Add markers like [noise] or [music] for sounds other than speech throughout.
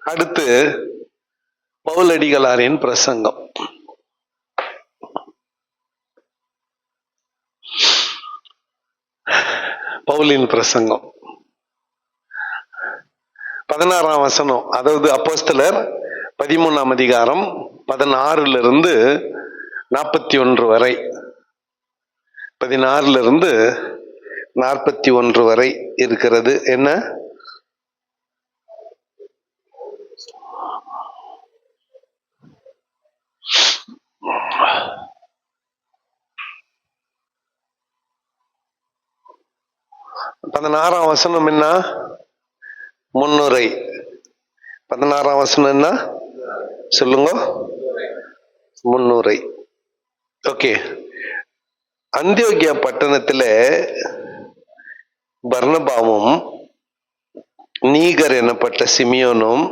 அடுத்து பவுலடிகளாரின் பிரசங்கம். பவுலின் பிரசங்கம். பதினாறாம் வசனம் அதாவது அப்போஸ்தலர் பதிமூணாம் அதிகாரம் பதினாறுல இருந்து நாற்பத்தி ஒன்று வரை. பதினாறுல இருந்து நாற்பத்தி ஒன்று வரை இருக்கிறது. என்ன? பதினாறாம் வசனம் என்ன? முன்னுரை. பதினாறாம் வசனம் என்ன? சொல்லுங்க. முன்னுரை. ஓகே. அந்தியோகியா பட்டணத்துல பர்ணபாவும் நீகர் எனப்பட்ட சிமியோனும்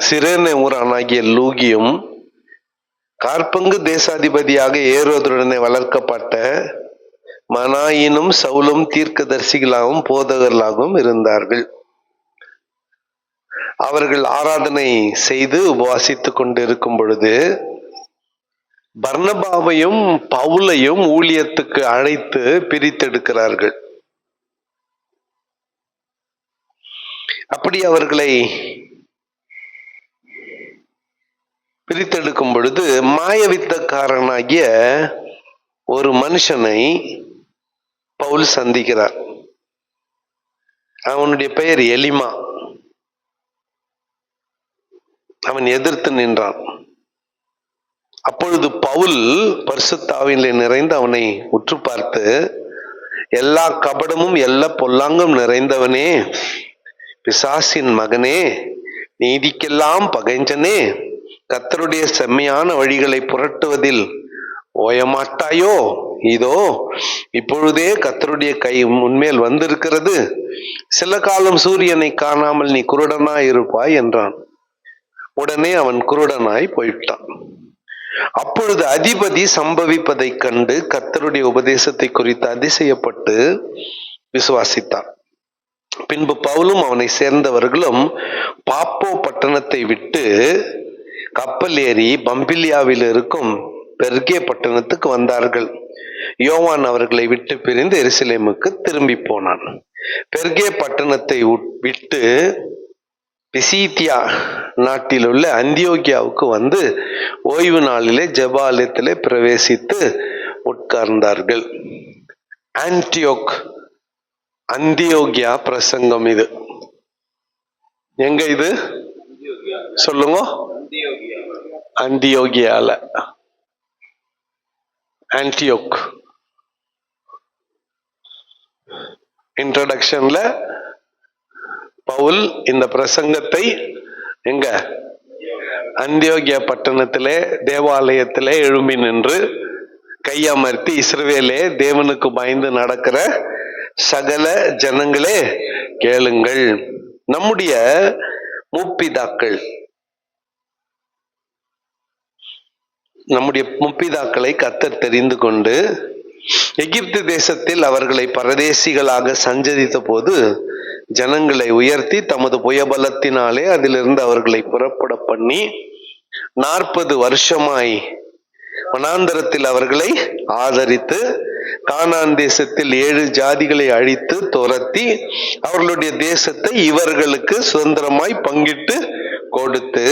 சிறேன ஊரானாகிய லூகியும் கார்பங்கு தேசாதிபதியாக ஏறுவதுடனே வளர்க்கப்பட்ட மனாயினும் சவுலும் தீர்க்கதரிசிகளாகவும் போதகர்களாகவும் இருந்தார்கள். அவர்கள் ஆராதனை செய்து உபவாசித்துக் கொண்டிருக்கும் பொழுது பர்ணபாவையும் பவுலையும் ஊழியத்துக்கு அழைத்து பிரித்தெடுக்கிறார்கள். அப்படி அவர்களை பிரித்தெடுக்கும் பொழுது மாயவித்தக்காரனாகிய ஒரு மனுஷனை பவுல் சந்திக்கிறார். அவனுடைய பெயர் எலிமா. அவன் எதிர்த்து நின்றான். அப்பொழுது பவுல் பரிசுத்தாவிலே நிறைந்து அவனை உற்று பார்த்து எல்லா கபடமும் எல்லா பொல்லாங்கும் நிறைந்தவனே பிசாசின் மகனே நீதிக்கெல்லாம் பகைஞ்சனே கத்தருடைய செம்மையான வழிகளை புரட்டுவதில் ஓயமாட்டாயோ? இதோ இப்பொழுதே கத்தருடைய கை உன்மேல் வந்திருக்கிறது. சில காலம் சூரியனை காணாமல் நீ குருடனாய் இருப்பாய் என்றான். உடனே அவன் குருடனாய் போய்விட்டான். அப்பொழுது அதிபதி சம்பவிப்பதைக் கண்டு கத்தருடைய உபதேசத்தை குறித்து அதிசயப்பட்டு விசுவாசித்தான். பின்பு பவுலும் அவனை சேர்ந்தவர்களும் பாப்போ பட்டணத்தை விட்டு கப்பல் ஏறி பம்பிலியாவில் இருக்கும் பெர்கே பட்டணத்துக்கு வந்தார்கள். யோவான் அவர்களை விட்டு பிரிந்து எருசலேமுக்கு திரும்பி போனான். பெர்கே பட்டணத்தை உட்- விட்டு பிசீத்தியா நாட்டில் உள்ள அந்தியோகியாவுக்கு வந்து ஓய்வு நாளிலே ஜபாலயத்திலே பிரவேசித்து உட்கார்ந்தார்கள். ஆன்டியோக் அந்தியோகியா பிரசங்கம் இது. எங்க இது? சொல்லுங்க. அந்தியோகியால ஆன்டியோக் இன்ட்ரடக்ஷன்ல பவுல் இந்த பிரசங்கத்தை எங்க? அந்தியோகிய பட்டணத்திலே தேவாலயத்திலே எழும்பி நின்று கையமர்த்தி இஸ்ரவேலே தேவனுக்கு பயந்து நடக்கிற சகல ஜனங்களே கேளுங்கள். நம்முடைய முப்பிதாக்கள் நம்முடைய முப்பிதாக்களை கத்தர் தெரிந்து கொண்டு எகிப்து தேசத்தில் அவர்களை பரதேசிகளாக சஞ்சரித்த போது ஜனங்களை உயர்த்தி தமது புயபலத்தினாலே அதிலிருந்து அவர்களை புறப்பட பண்ணி நாற்பது வருஷமாய் வனாந்தரத்தில் அவர்களை ஆதரித்து கானான் தேசத்தில் ஏழு ஜாதிகளை அழித்து துரத்தி அவர்களுடைய தேசத்தை இவர்களுக்கு சுதந்திரமாய் பங்கிட்டு கொடுத்து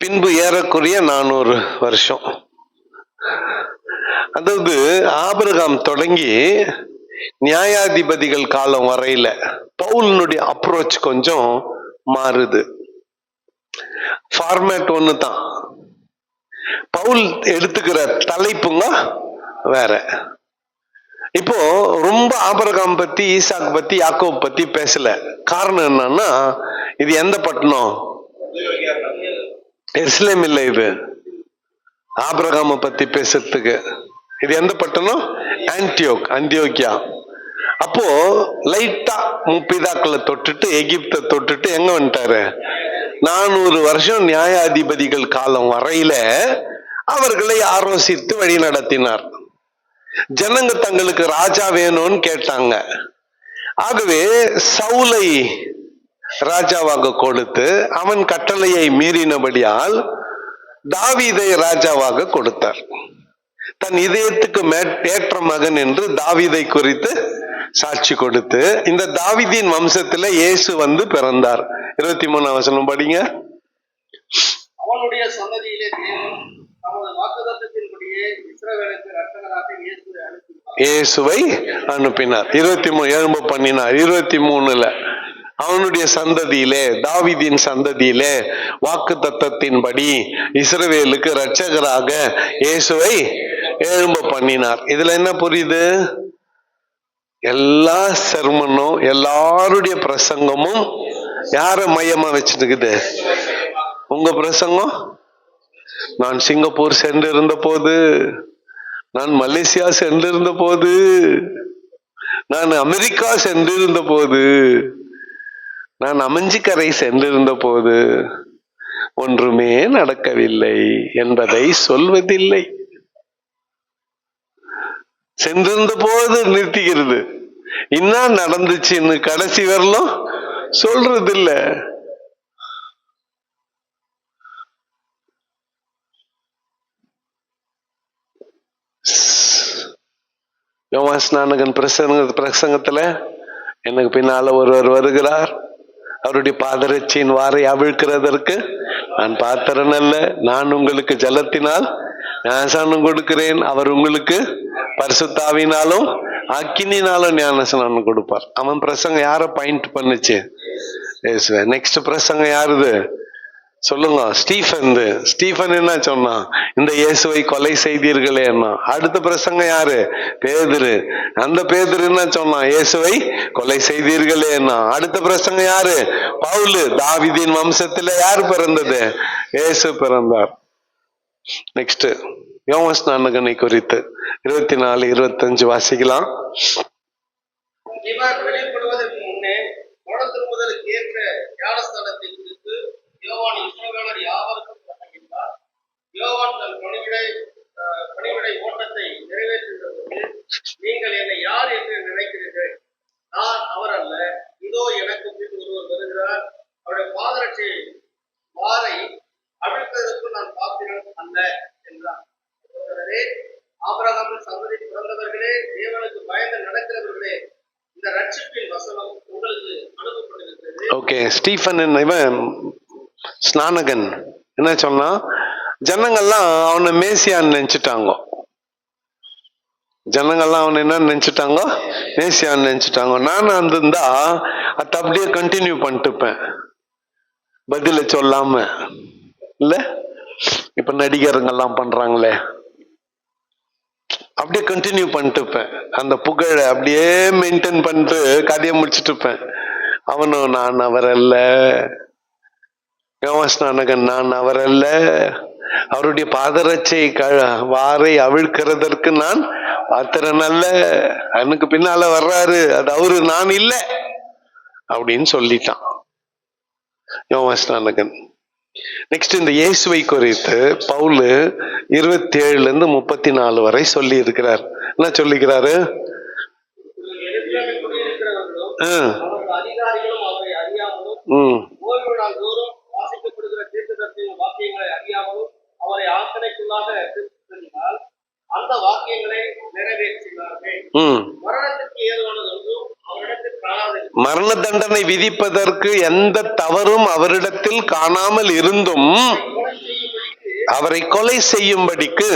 பின்பு ஏறக்குரிய நானூறு வருஷம். அதாவது ஆபிரகாம் தொடங்கி நியாயாதிபதிகள் காலம் வரையில பவுலினுடைய அப்ரோச் கொஞ்சம் மாறுது. ஃபார்மேட் ஒன்று தான் பவுல் எடுத்துக்கிற தலைப்புங்க வேற. இப்போ ரொம்ப ஆபரகாம் பத்தி ஈசாக் பத்தி யாக்கோ பத்தி பேசல. காரணம் என்னன்னா இது எந்த பட்டணம்? எஸ்லேம் இல்லை இது. ஆபிரகாம பத்தி பேசுறதுக்கு. இது எந்த பட்டணம்? ஆன்டியோக் அந்தியோக்கியா. அப்போ லைட்டா முப்பிதாக்களை தொட்டுட்டு எகிப்தை தொட்டுட்டு எங்க வந்துட்டாரு? நானூறு வருஷம் நியாயாதிபதிகள் காலம் வரையில அவர்களை ஆலோசித்து வழி நடத்தினார். ஜனங்க தங்களுக்கு ராஜா வேணும்னு கேட்டாங்க. ஆகவே சவுலை ராஜாவாக கொடுத்து அவன் கட்டளையை மீறினபடியால் தாவீதை ராஜாவாக கொடுத்தார். தன் இதயத்துக்கு ஏற்ற மகன் என்று தாவீதை குறித்து சாட்சி கொடுத்து இந்த தாவீதின் வம்சத்துல இயேசு வந்து பிறந்தார். இருபத்தி மூணாம் வசனம் படிங்க. அவனுடைய சந்ததியிலே இயேசுவை அனுப்பினார். இருபத்தி மூணு எழும்ப பண்ணினார். இருபத்தி மூணுல அவனுடைய சந்ததியிலே தாவிதின் சந்ததியிலே வாக்கு தத்தத்தின்படி இஸ்ரவேலுக்கு இரட்சகராக இயேசுவை எழும்ப பண்ணினார். இதுல என்ன புரியுது? எல்லா செர்மனும் எல்லாருடைய பிரசங்கமும் யார மையமா வச்சிருக்குது? உங்க பிரசங்கம்? நான் சிங்கப்பூர் சென்றிருந்த போது நான் மலேசியா சென்றிருந்த போது நான் அமெரிக்கா சென்றிருந்த போது நான் அமைஞ்சிக்கரை சென்றிருந்த போது ஒன்றுமே நடக்கவில்லை என்பதை சொல்வதில்லை. சென்றிருந்த போது நிறுத்திக்கிறது என்ன நடந்துச்சுன்னு கடைசி வரலும் சொல்றது இல்ல யோவான் பிரசங்க பிரசங்கத்துல எனக்கு பின்னால ஒருவர் வருகிறார். அவருடைய பாதரட்சியின் வாரை அவிழ்க்கிறதற்கு நான் பாத்திரன் அல்ல. நான் உங்களுக்கு ஜலத்தினால் ஞானசானம் கொடுக்கிறேன். அவர் உங்களுக்கு பரிசுத்தாவினாலும் அக்கினினாலும் ஞானஸ்நானம் கொடுப்பார். அவன் பிரசங்க யார பாயிண்ட் பண்ணுச்சு? நெக்ஸ்ட் பிரசங்கம் யாருது சொல்லுங்க ஸ்டீஃபன் ஸ்டீஃபன் என்ன சொன்னான் இந்த இயேசுவை கொலை செய்தீர்களே அடுத்த பிரசங்கம் யாரு? பேதுரு. அந்த பேதுரு என்ன சொன்னான் இயேசுவை கொலை செய்தீர்களே அடுத்த பிரசங்கம் யாரு? பவுலு. தாவிதின் வம்சத்துல யார் பிறந்தது? இயேசு பிறந்தார். நெக்ஸ்ட் யோமஸ்நானகனை குறித்து. இருபத்தி நாலு இருபத்தஞ்சு வாசிக்கலாம். வெளிப்படுவதற்கு முன்னே ஏற்ற யோவான் இஸ்ரவேலர் யாவருக்கும் பிரசங்கித்தார் யோவான் தன் பணிவிடை பணிவிடை ஓட்டத்தை நிறைவேற்றுகிற போது நீங்கள் என்னை யார் என்று நினைக்கிறீர்கள்? நான் அவர் அல்ல இதோ எனக்கு பின் ஒருவர் வருகிறார். அவருடைய பாதரட்சி வாரை அவிழ்ப்பதற்கு நான் பாத்திரம் அல்ல என்றார். சகோதரரே, சந்ததி பிறந்தவர்களே தேவனுக்கு பயந்து நடக்கிறவர்களே இந்த ரட்சிப்பின் வசனம் உங்களுக்கு அனுப்பப்படுகிறது ஓகே ஸ்டீஃபன் இவன் ஸ்நானகன். என்ன சொன்னா ஜனங்கள்லாம் அவனை மேசியான்னு நினைச்சிட்டாங்க. ஜனங்கள்லாம் அவனை என்ன நினைச்சிட்டாங்க? மேசியான்னு நினைச்சிட்டாங்க. நானும் இருந்திருந்தா அதை அப்படியே கண்டினியூ பண்ணிட்டுப்பேன். பதில சொல்லாம. இல்ல? இப்ப நடிகருங்கெல்லாம் பண்றாங்களே. அப்படியே கண்டினியூ பண்ணிட்டுப்பேன். அந்த புகழை அப்படியே மெயின்டைன் பண்ணிட்டு கதையை முடிச்சுட்டுப்பேன். அவனும் நான் அவர் அல்ல யோகஸ்நானகன் நான் அவரல்ல. அவருடைய பாதரட்சை க வாரை அவிழ்க்கிறதற்கு நான் பாத்திரன் அல்ல. எனக்கு பின்னால வர்றாரு. அது அவரு நான் இல்லை. அப்படின்னு சொல்லிட்டான் யோகஸ்நானகன் நெக்ஸ்ட் இந்த இயேசுவை குறித்து பவுலு இருபத்தி ஏழுல இருந்து முப்பத்தி நாலு வரை சொல்லி இருக்கிறார் என்ன சொல்லிக்கிறாரு? ஆ, ம். மரண தண்டனை விதிப்பதற்கு எந்த தவறும் அவரிடத்தில் காணாமல் இருந்தும் அவரை கொலை செய்யும்படிக்கு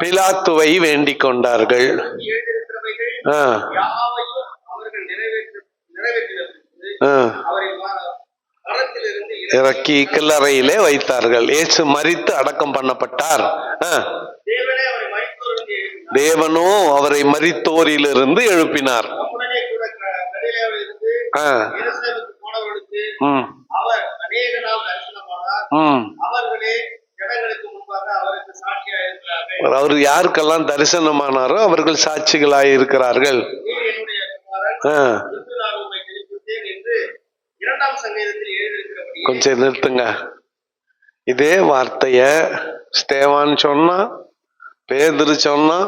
பிலாத்துவை வேண்டிக் கொண்டார்கள். இறக்கி கல்லறையிலே வைத்தார்கள். இயேசு மரித்து அடக்கம் பண்ணப்பட்டார். தேவனே அவரை மறித்தோரிலிருந்து எழுப்பினார். அவர் யாருக்கெல்லாம் தரிசனமானாரோ அவர்கள் சாட்சிகளாய் இருக்கிறார்கள் கொஞ்சம் நிறுத்துங்க. இதே வார்த்தைய ஸ்தேவான் சொன்னா பேதுரு சொன்னா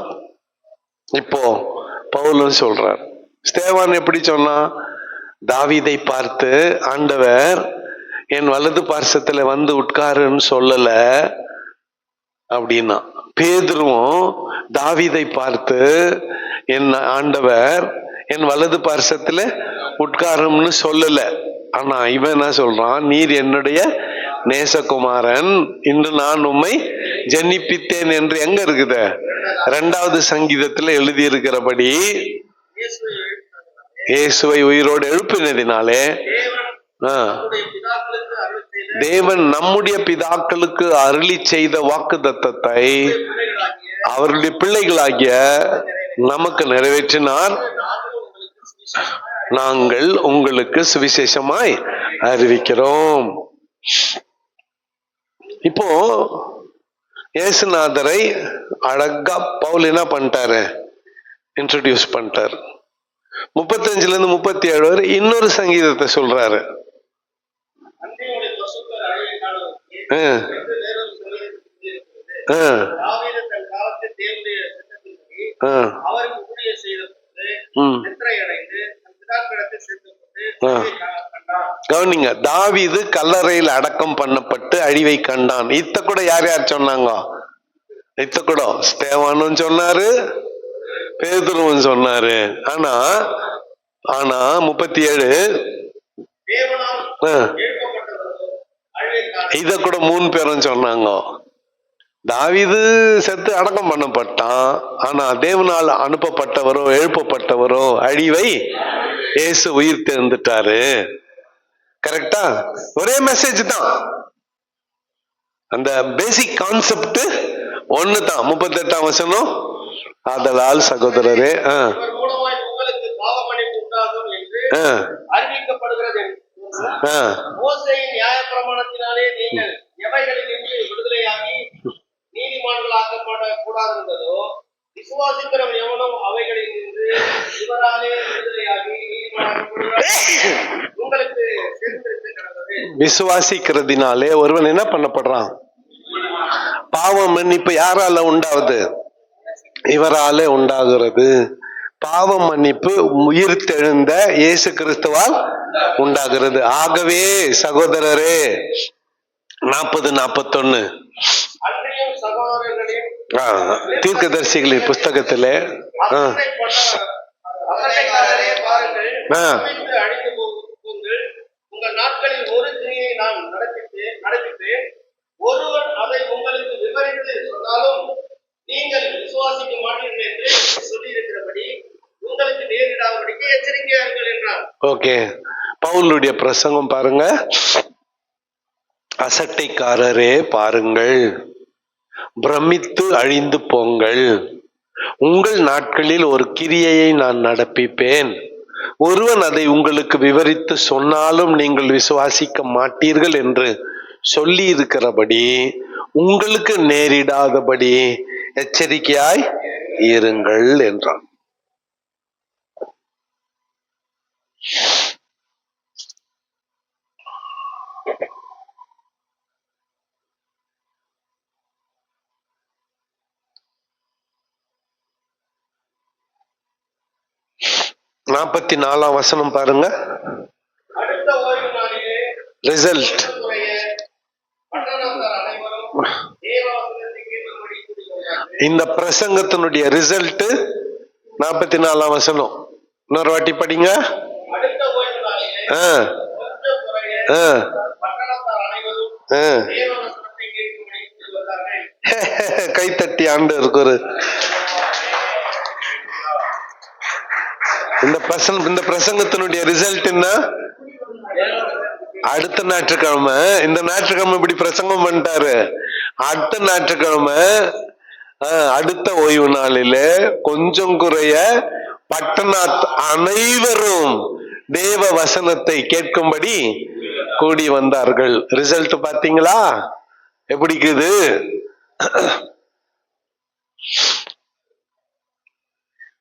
இப்போ பவுலும் சொல்றார். ஸ்தேவான் எப்படி சொன்னா தாவீதை பார்த்து ஆண்டவர் என் வலது பார்சத்துல வந்து உட்காருன்னு சொல்லல. அப்படின்னா பேதுருவும் தாவீதை பார்த்து என் ஆண்டவர் என் வலது பார்சத்துல உட்காரும்னு சொல்லல. ஆனா இவன் என்ன சொல்றான்? நீர் என்னுடைய நேசகுமாரன். இன்று நான் உம்மை ஜன்னிப்பித்தேன் என்று எங்க இருக்குது? ரெண்டாவது சங்கீதத்துல எழுதியிருக்கிறபடி இயேசுவை உயிரோடு எழுப்பினதினாலே தேவன் ஆ, நம்முடைய பிதாக்களுக்கு தேவன் நம்முடைய பிதாக்களுக்கு அருளி செய்த வாக்கு தத்தத்தை அவருடைய பிள்ளைகளாகிய நமக்கு நிறைவேற்றினார். நாங்கள் உங்களுக்கு சுவிசேஷமாய் நாங்கள் உங்களுக்கு சுவிசேஷமாய் அறிவிக்கிறோம். இப்போ இயேசுநாதரை அழகா பவுல் என்ன பண்ணிட்டாரு? இன்ட்ரடியூஸ் பண்ணிட்டாரு. முப்பத்தஞ்சுல இருந்து முப்பத்தி ஏழு வரை இன்னொரு சங்கீதத்தை சொல்றாரு. கவனிங்க தாவிது கல்லறையில் அடக்கம் பண்ணப்பட்டு அழிவை கண்டான். இத்த கூட யார் யார் சொன்னாங்க? இத்த கூட ஸ்தேவானும் சொன்னாரு பேதுருவன் சொன்னாரு. ஆனா ஆனா முப்பத்தி ஏழு ஆ, இத கூட மூணு பேரும் சொன்னாங்க. தாவிது செத்து அடக்கம் பண்ணப்பட்டான். ஆனா தேவனால் அனுப்பப்பட்டவரோ எழுப்பப்பட்டவரோ அழிவை ஏசு உயிர் தேர்ந்துட்டாரு. கரெக்டா ஒரே மெசேஜ் தான். அந்த பேசிக் கான்செப்ட் ஒண்ணு தான் முப்பத்தெட்டாம் வசனம். ஆதலால் சகோதரரே விசுவாசிக்கிறதுனாலே ஒருவன் என்ன பண்ணப்படுறான்? பாவம் மன்னிப்பு யாரால உண்டாவது? இவராலே உண்டாகிறது. பாவ மன்னிப்பு உயிர் தெழுந்த இயேசு கிறிஸ்துவால் உண்டாகிறது. ஆகவே சகோதரரே நாற்பது நாற்பத்தொன்னு. அன்றையும் சகோதரர்களின் தீர்க்கதரிசிகளின் புஸ்தகத்திலே ஒருவன் அதை உங்களுக்கு விவரித்து சொன்னாலும் நீங்கள் விசுவாசிக்க மாட்டீர்கள் என்று சொல்லியிருக்கிறபடி உங்களுக்கு நேரிடாதபடிக்கு எச்சரிக்கையார்கள் என்றார். ஓகே பவுலுடைய பிரசங்கம் பாருங்க. அசட்டைக்காரரே பாருங்கள். பிரமித்து அழிந்து போங்கள். உங்கள் நாட்களில் ஒரு கிரியையை நான் நடப்பிப்பேன். ஒருவன் அதை உங்களுக்கு விவரித்து சொன்னாலும் நீங்கள் விசுவாசிக்க மாட்டீர்கள் என்று சொல்லி இருக்கிறபடி உங்களுக்கு நேரிடாதபடி எச்சரிக்கையாய் இருங்கள் என்றான். நாற்பத்தி நாலாம் வசனம் பாருங்க. ரிசல்ட் குறைய பட்டணத்தார் அனைவரும் தேவவசனத்தை கேட்கும்படி கூடிக்கொண்டார்கள் இந்த பிரசங்கத்தினுடைய ரிசல்ட் நாற்பத்தி நாலாம் வசனம். இன்னொரு வாட்டி படிங்க. ஆ, ஆ, [laughs] கைத்தட்டி ஆண்டு இருக்கிற இந்த பிரசன் இந்த பிரசங்கத்தினுடைய ரிசல்ட் என்ன? அடுத்த ஞாயிற்றுக்கிழமை. இந்த ஞாயிற்றுக்கிழமை இப்படி பிரசங்கம் பண்ணிட்டாரு. அடுத்த ஞாயிற்றுக்கிழமை அடுத்த ஓய்வு நாளில கொஞ்சம் குறைய பட்டணாத் அனைவரும் தேவ வசனத்தை கேட்கும்படி கூடி வந்தார்கள். ரிசல்ட் பாத்தீங்களா எப்படி இருக்குது?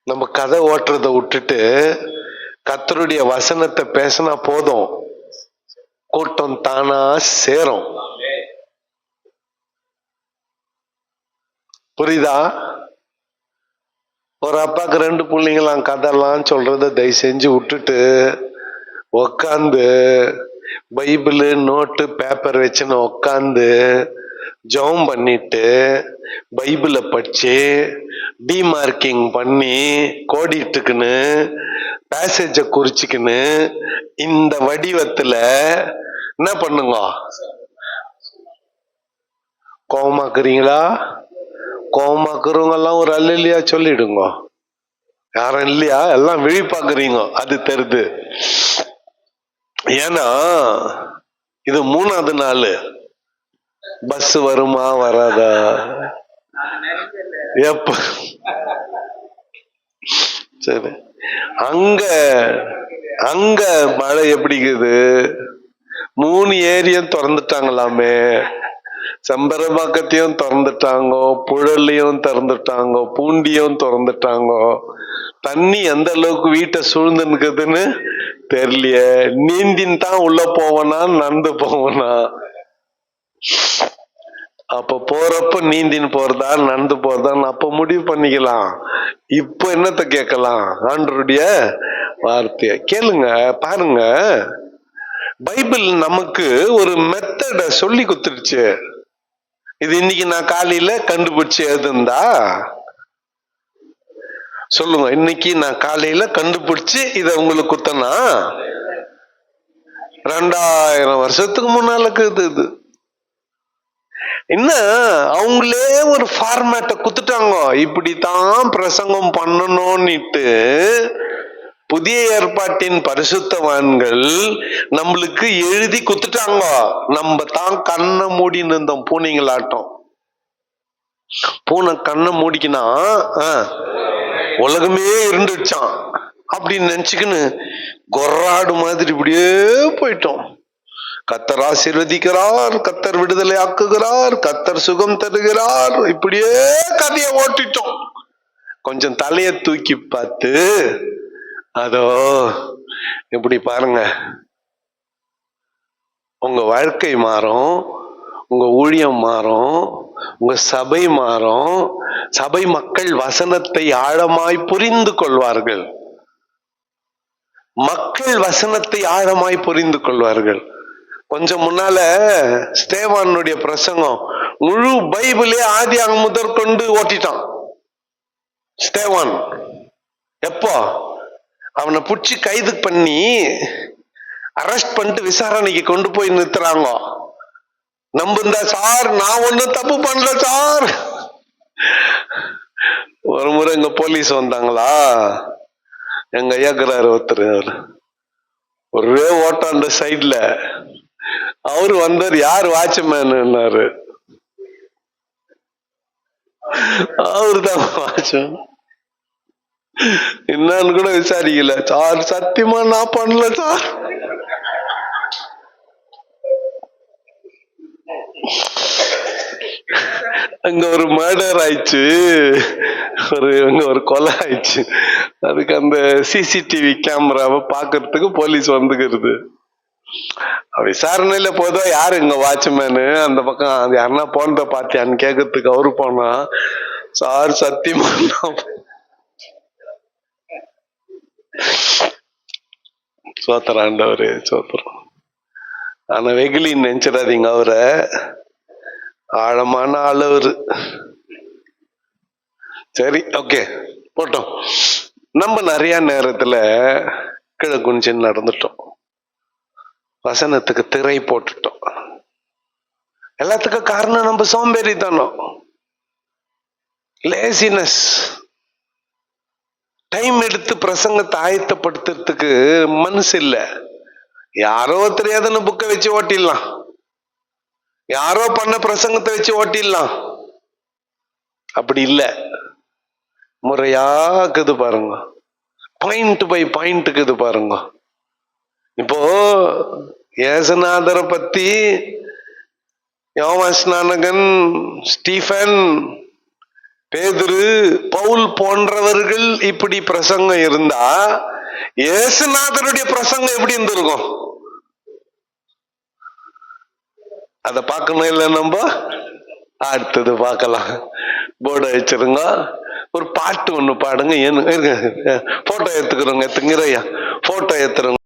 நம்ம கதை ஓட்டுறத விட்டுட்டு கத்தருடைய வசனத்தை பேசினா போதும். கூட்டம் தானா சேரும். புரியுதா? ஒரு அப்பாக்கு ரெண்டு பிள்ளைங்களாம் கதைலாம் சொல்றத தயவு செஞ்சு விட்டுட்டு உக்காந்து பைபிள் நோட்டு பேப்பர் வச்சுன்னு உக்காந்து ஜெபம் பண்ணிட்டு பைபிளை படிச்சு டிமார்க்கிங் பண்ணி கோடிட்டுக்குன்னு பேசேஜை குறிச்சுக்கின்னு இந்த வடிவத்துல என்ன பண்ணுங்க? கோவமாக்குறீங்களா? கோவமாக்குறவங்க எல்லாம் ஒரு அல்லையா சொல்லிடுங்க. யாரும் இல்லையா? எல்லாம் விழிப்பாக்குறீங்க. அது தெரிது. ஏன்னா இது மூணாவது நாள். பஸ் வருமா வராதா? எப்ப? சரி. அங்க அங்க மழை எப்படி இருக்குது? மூணு ஏரியும் திறந்துட்டாங்களாமே. செம்பரபாக்கத்தையும் திறந்துட்டாங்கோ புழல்லையும் திறந்துட்டாங்கோ பூண்டியும் திறந்துட்டாங்கோ தண்ணி எந்த அளவுக்கு வீட்டை சூழ்ந்துருக்குதுன்னு தெரியலையே. நீந்தின் தான் உள்ள போவனா நடந்து போவனா? அப்ப போறப்ப நீந்தின்னு போறதா நடந்து போறதான்னு அப்ப முடிவு பண்ணிக்கலாம். இப்போ என்னத்த கேட்கலாம்? ஆண்டருடைய வார்த்தைய கேளுங்க பாருங்க. பைபிள் நமக்கு ஒரு மெத்தட சொல்லி கொடுத்துருச்சு இது இன்னைக்கு நான் காலையில கண்டுபிடிச்சு எழுதுந்தா சொல்லுங்க இன்னைக்கு நான் காலையில கண்டுபிடிச்சு இத உங்களுக்கு குத்தனா ரெண்டாயிரம் வருஷத்துக்கு முன்னால இருக்குது இது. என்ன அவங்களே ஒரு ஃபார்மேட்டை குத்துட்டாங்க இப்படித்தான் பிரசங்கம் பண்ணணும்னுட்டு புதிய ஏற்பாட்டின் பரிசுத்தவான்கள் நம்மளுக்கு எழுதி குத்துட்டாங்க நம்ம தான் கண்ணை மூடின்னு இருந்தோம் பூனைங்களாட்டம் பூனை கண்ணை மூடிக்கினா ஆ, உலகமே இருந்துச்சான் அப்படின்னு நினச்சிக்கின்னு கொர்ராடு மாதிரி இப்படியே போயிட்டோம். கத்தர் ஆசீர்வதிக்கிறார் கத்தர் விடுதலை ஆக்குகிறார் கத்தர் சுகம் தருகிறார். இப்படியே கதையை ஓட்டிட்டோம். கொஞ்சம் தலையை தூக்கி பார்த்து அதோ இப்படி பாருங்க. உங்க வாழ்க்கை மாறும் உங்க ஊழியம் மாறும் உங்க சபை மாறும் சபை மக்கள் வசனத்தை ஆழமாய் புரிந்து கொள்வார்கள். மக்கள் வசனத்தை ஆழமாய் புரிந்து கொள்வார்கள். கொஞ்சம் முன்னால ஸ்தேவானுடைய பிரசங்கம் முழு பைபிளே ஆதி அங்க முதற்கொண்டு ஓட்டிட்டான். ஸ்தேவான் எப்போ? அவனை பிடிச்சி கைது பண்ணி அரெஸ்ட் பண்ணிட்டு விசாரணைக்கு கொண்டு போய் நிறுத்துறாங்க. நம்புந்தா சார் நான் ஒன்றும் தப்பு பண்ணல சார். ஒரு முறை எங்க போலீஸ் வந்தாங்களா? எங்க ஐயாக்குறாரு ஒருத்தர் ஒரே ஓட்டம் அந்த சைட்ல அவரு வந்தார் யார் வாட்ச்மேன்னாரு அவரு தான் வாட்ச்மேன் என்னன்னு கூட விசாரிக்கல. சார் சத்தியமா நான் பண்ணல சார். அங்க ஒரு மர்டர் ஆயிடுச்சு. ஒரு அங்க ஒரு கொலை ஆயிடுச்சு. அதுக்கு அந்த சிசிடிவி கேமராவை பாக்குறதுக்கு போலீஸ் வந்துக்கிறது. விசாரணையில போதோ யாரு இங்க வாட்ச்மேனு அந்த பக்கம் அது யாருன்னா போனத பாத்தியான்னு கேக்குறதுக்கு அவரு போனா சார் சத்தியமா சோத்திரம் ஆண்டவர் சோத்திரம். ஆனா வெகுலின்னு நினைச்சிடாதீங்க அவரை. ஆழமான அளவுரு சரி ஓகே போட்டோம். நம்ம நிறைய நேரத்துல கீழே குனிஞ்சு நடந்துட்டோம். வசனத்துக்கு திரை போட்டுட்டோம். எல்லாத்துக்கும் காரணம் நம்ம சோம்பேறித்தனம். லேசினஸ் டைம் எடுத்து பிரசங்கத்தை ஆயத்தப்படுத்துறதுக்கு மனசு இல்லை. யாரோ தெரியாதுன்னு புக்கை வச்சு ஓட்டிடலாம். யாரோ பண்ண பிரசங்கத்தை வச்சு ஓட்டிடலாம். அப்படி இல்ல. முறையாக்குது பாருங்க. பாயிண்ட் பை பாயிண்ட்டுக்குது பாருங்க. இப்போ ஏசநாதரை பத்தி யோமாஸ்நானகன் ஸ்டீஃபன் பேதுரு பவுல் போன்றவர்கள் இப்படி பிரசங்கம் இருந்தா ஏசுநாதருடைய பிரசங்கம் எப்படி இருந்திருக்கும்? அத பார்க்கணும் இல்ல நம்ம? அடுத்தது பார்க்கலாம். போர்டு வச்சிருங்க. ஒரு பாட்டு ஒண்ணு பாடுங்க. ஏன்னு போட்டோ எடுத்துக்கிறோங்க. எடுத்துங்கிறையா போட்டோ எடுத்துருங்க.